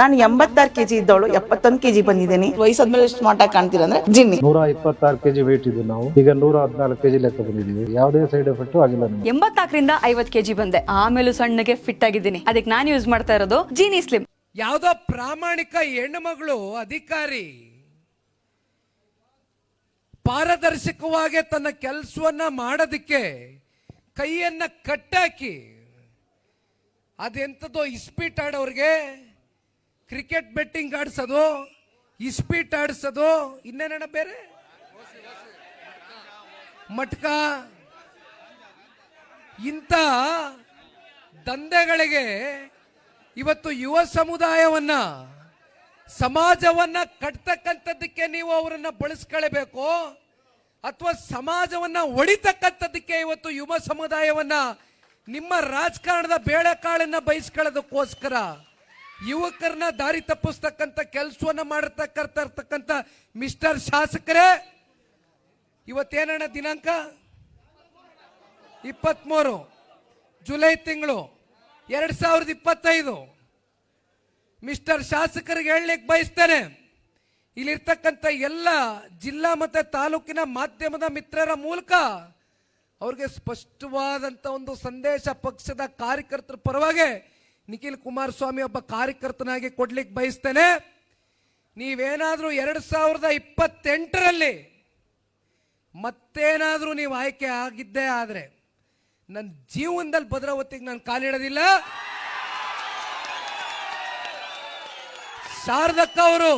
ನಾನು ಎಂಬತ್ತಾರು ಕೆಜಿ ಇದ್ದವಳು ಎಪ್ಪತ್ತೊಂದು ಕೆಜಿ ಬಂದಿದ್ದೀನಿ. ವಯಸ್ಸಾದ್ಮೇಲೆ ಸ್ಮಾರ್ಟ್ ಆಗಿ ಕಾಣ್ತೀರ ಅಂದ್ರೆ ಜಿನ್ನಿ. ನೂರ ಇಪ್ಪತ್ತಾರು ಕೆಜಿ ವೇಟ್ ಇದ್ದು ನಾವು. ಈಗ ನೂರ ಹದಿನಾಲ್ಕು ಕೆಜಿ ಲೆಕ್ಕ ಬಂದಿದ್ದೀವಿ. ಯಾವುದೇ ಸೈಡ್ ಎಫೆಕ್ಟ್ ಆಗಿಲ್ಲ ಎಂಬತ್ತಾಕರಿಂದ ಎಂಬತ್ನಾಲ್ಕರಿಂದ ಐವತ್ ಕೆಜಿ ಬಂದೆ. ಆಮೇಲೂ ಸಣ್ಣಗೆ ಫಿಟ್ ಆಗಿದ್ದೀನಿ. ಅದಕ್ಕೆ ನಾನು ಯೂಸ್ ಮಾಡ್ತಾ ಇರೋದು ಜೀನಿ ಸ್ಲಿಮ್ ಯಾವುದೋ ಪ್ರಾಮಾಣಿಕ ಹೆಣ್ಣುಮಗಳು ಅಧಿಕಾರಿ ಪಾರದರ್ಶಕವಾಗಿ ತನ್ನ ಕೆಲಸವನ್ನ ಮಾಡೋದಕ್ಕೆ ಕೈಯನ್ನ ಕಟ್ಟಾಕಿ ಅದೆಂಥದ್ದು ಇಸ್ಪೀಟ್ ಆಡೋರಿಗೆ ಕ್ರಿಕೆಟ್ ಬೆಟ್ಟಿಂಗ್ ಆಡಿಸೋದು ಇಸ್ಪೀಟ್ ಆಡಿಸೋದು ಇನ್ನೇನ ಬೇರೆ? ಮಟ್ಕ. ಇಂಥ ದಂಧೆಗಳಿಗೆ ಇವತ್ತು ಯುವ ಸಮುದಾಯವನ್ನ, ಸಮಾಜವನ್ನ ಕಟ್ತಕ್ಕಂಥದ್ದಕ್ಕೆ ನೀವು ಅವರನ್ನ ಬಳಸ್ಕೊಳ್ಬೇಕು, ಅಥವಾ ಸಮಾಜವನ್ನ ಒಡಿತಕ್ಕಂಥದ್ದಕ್ಕೆ ಇವತ್ತು ಯುವ ಸಮುದಾಯವನ್ನ ನಿಮ್ಮ ರಾಜಕಾರಣದ ಬೇಳೆಕಾಳನ್ನ ಬಯಸ್ಕೊಳ್ಳೋದಕ್ಕೋಸ್ಕರ ಯುವಕರನ್ನ ದಾರಿ ತಪ್ಪಿಸ್ತಕ್ಕಂಥ ಕೆಲಸವನ್ನ ಮಾಡಿರ್ತಕ್ಕಂಥ ಮಿಸ್ಟರ್ ಶಾಸಕರೇ, ಇವತ್ತೇನಣ್ಣ ದಿನಾಂಕ? ಇಪ್ಪತ್ಮೂರು. ಜುಲೈ ತಿಂಗಳು, ಎರಡ್ ಸಾವಿರದ ಇಪ್ಪತ್ತೈದು. ಮಿಸ್ಟರ್ ಶಾಸಕರಿಗೆ ಹೇಳಲಿಕ್ಕೆ ಬಯಸ್ತೇನೆ, ಇಲ್ಲಿರ್ತಕ್ಕಂಥ ಎಲ್ಲ ಜಿಲ್ಲಾ ಮತ್ತು ತಾಲೂಕಿನ ಮಾಧ್ಯಮದ ಮಿತ್ರರ ಮೂಲಕ ಅವ್ರಿಗೆ ಸ್ಪಷ್ಟವಾದಂಥ ಒಂದು ಸಂದೇಶ ಪಕ್ಷದ ಕಾರ್ಯಕರ್ತರ ಪರವಾಗಿ ನಿಖಿಲ್ ಕುಮಾರಸ್ವಾಮಿ ಒಬ್ಬ ಕಾರ್ಯಕರ್ತನಾಗಿ ಕೊಡ್ಲಿಕ್ಕೆ ಬಯಸ್ತೇನೆ. ನೀವೇನಾದರೂ ಎರಡು ಸಾವಿರದ ಇಪ್ಪತ್ತೆಂಟರಲ್ಲಿ ಮತ್ತೇನಾದರೂ ನೀವು ಆಯ್ಕೆ ಆಗಿದ್ದೇ ಆದರೆ ನನ್ನ ಜೀವನದಲ್ಲಿ ಭದ್ರಾವತಿಗೆ ನಾನು ಕಾಲಿಡೋದಿಲ್ಲ ಶಾರದಕ್ಕ ಅವರು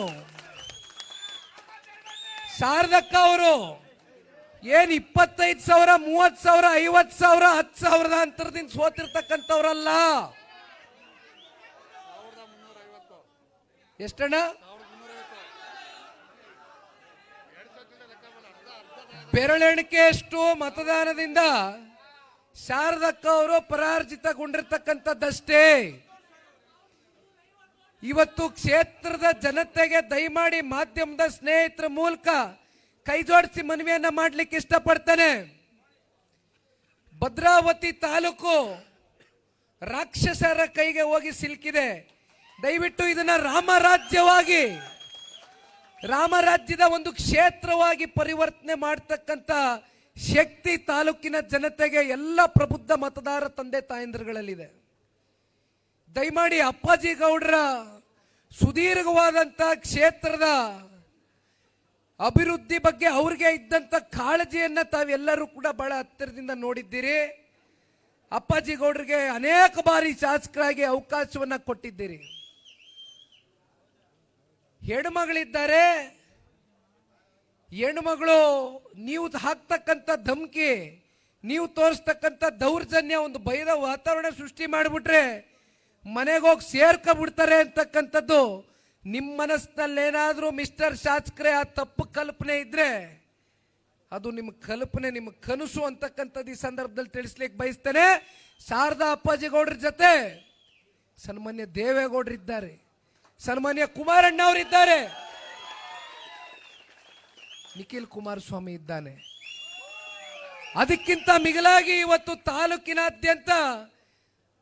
ಶಾರದಕ್ಕ ಅವರು ಏನ್ ಇಪ್ಪತ್ತೈದು ಸಾವಿರ, ಮೂವತ್ತು ಸಾವಿರ, ಐವತ್ತು ಸಾವಿರ, ಹತ್ತು ಸಾವಿರದ ಅಂತರದಿಂದ ಸೋತಿರ್ತಕ್ಕಂಥವ್ರಲ್ಲ. ಎಷ್ಟಣ್ಣ? ಬೆರಳೆಣಿಕೆಯಷ್ಟು ಮತದಾನದಿಂದ ಶಾರದಕ್ಕ ಅವರು ಪರಾರ್ಜಿತಗೊಂಡಿರ್ತಕ್ಕಂಥದ್ದಷ್ಟೇ. ಇವತ್ತು ಕ್ಷೇತ್ರದ ಜನತೆಗೆ ದಯಮಾಡಿ ಮಾಧ್ಯಮದ ಸ್ನೇಹಿತರ ಮೂಲಕ ಕೈ ಜೋಡಿಸಿ ಮನವಿಯನ್ನ ಮಾಡ್ಲಿಕ್ಕೆ ಇಷ್ಟಪಡ್ತಾನೆ. ಭದ್ರಾವತಿ ತಾಲೂಕು ರಾಕ್ಷಸರ ಕೈಗೆ ಹೋಗಿ ಸಿಲುಕಿದೆ. ದಯವಿಟ್ಟು ಇದನ್ನ ರಾಮರಾಜ್ಯವಾಗಿ, ರಾಮರಾಜ್ಯದ ಒಂದು ಕ್ಷೇತ್ರವಾಗಿ ಪರಿವರ್ತನೆ ಮಾಡ್ತಕ್ಕಂಥ ಶಕ್ತಿ ತಾಲೂಕಿನ ಜನತೆಗೆ ಎಲ್ಲ ಪ್ರಬುದ್ಧ ಮತದಾರ ತಂದೆ ತಾಯಂದ್ರಗಳಲ್ಲಿದೆ. ದಯಮಾಡಿ ಅಪ್ಪಾಜಿ ಗೌಡರ ಸುದೀರ್ಘವಾದಂಥ ಕ್ಷೇತ್ರದ ಅಭಿವೃದ್ಧಿ ಬಗ್ಗೆ ಅವ್ರಿಗೆ ಇದ್ದಂಥ ಕಾಳಜಿಯನ್ನ ತಾವೆಲ್ಲರೂ ಕೂಡ ಬಹಳ ಹತ್ತಿರದಿಂದ ನೋಡಿದ್ದೀರಿ. ಅಪ್ಪಾಜಿ ಗೌಡರಿಗೆ ಅನೇಕ ಬಾರಿ ಶಾಸಕರಾಗಿ ಅವಕಾಶವನ್ನ ಕೊಟ್ಟಿದ್ದೀರಿ. ಹೆಣ್ಮಗಳಿದ್ದಾರೆ. ಹೆಣ್ಮಗಳು, ನೀವು ಹಾಕ್ತಕ್ಕಂಥ ಧಮಕಿ, ನೀವು ತೋರಿಸ್ತಕ್ಕಂಥ ದೌರ್ಜನ್ಯ, ಒಂದು ಭಯದ ವಾತಾವರಣ ಸೃಷ್ಟಿ ಮಾಡಿಬಿಟ್ರೆ ಮನೆಗೆ ಹೋಗಿ ಸೇರ್ಕೊಬಿಡ್ತಾರೆ ಅಂತಕ್ಕಂಥದ್ದು. ನಿಮ್ಮ ಮನಸ್ಸಿನಲ್ಲಿ ಏನಾದರೂ ಮಿಸ್ಟರ್ ಶಾಸಕರೇ ಆ ತಪ್ಪು ಕಲ್ಪನೆ ಇದ್ರೆ ಅದು ನಿಮ್ಮ ಕಲ್ಪನೆ ನಿಮ್ಮ ಕನಸು ಅಂತಕ್ಕಂಥದ್ದು ಈ ಸಂದರ್ಭದಲ್ಲಿ ತಿಳಿಸ್ಲಿಕ್ಕೆ ಬಯಸ್ತೇನೆ. ಶಾರದಾ ಅಪ್ಪಾಜಿ ಗೌಡ್ರ ಜೊತೆ ಸನ್ಮಾನ್ಯ ದೇವೇಗೌಡರಿದ್ದಾರೆ. ಸನ್ಮಾನ್ಯ ಕುಮಾರಣ್ಣ ಅವರಿದ್ದಾರೆ ನಿಖಿಲ್ ಕುಮಾರಸ್ವಾಮಿ ಇದ್ದಾನೆ. ಅದಕ್ಕಿಂತ ಮಿಗಿಲಾಗಿ ಇವತ್ತು ತಾಲೂಕಿನಾದ್ಯಂತ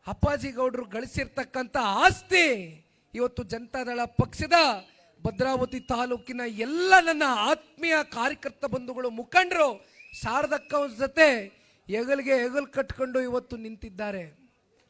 ಅಪ್ಪಾಜಿ ಗೌಡರು ಗಳಿಸಿರ್ತಕ್ಕಂಥ ಆಸ್ತಿ ಇವತ್ತು ಜನತಾದಳ ಪಕ್ಷದ ಭದ್ರಾವತಿ ತಾಲೂಕಿನ ಎಲ್ಲ ನನ್ನ ಆತ್ಮೀಯ ಕಾರ್ಯಕರ್ತ ಬಂಧುಗಳು ಮುಖಂಡರು ಶಾರದಕ್ಕ ಜೊತೆ ಹೆಗಲಿಗೆ ಹೆಗಲು ಕಟ್ಕೊಂಡು ಇವತ್ತು ನಿಂತಿದ್ದಾರೆ.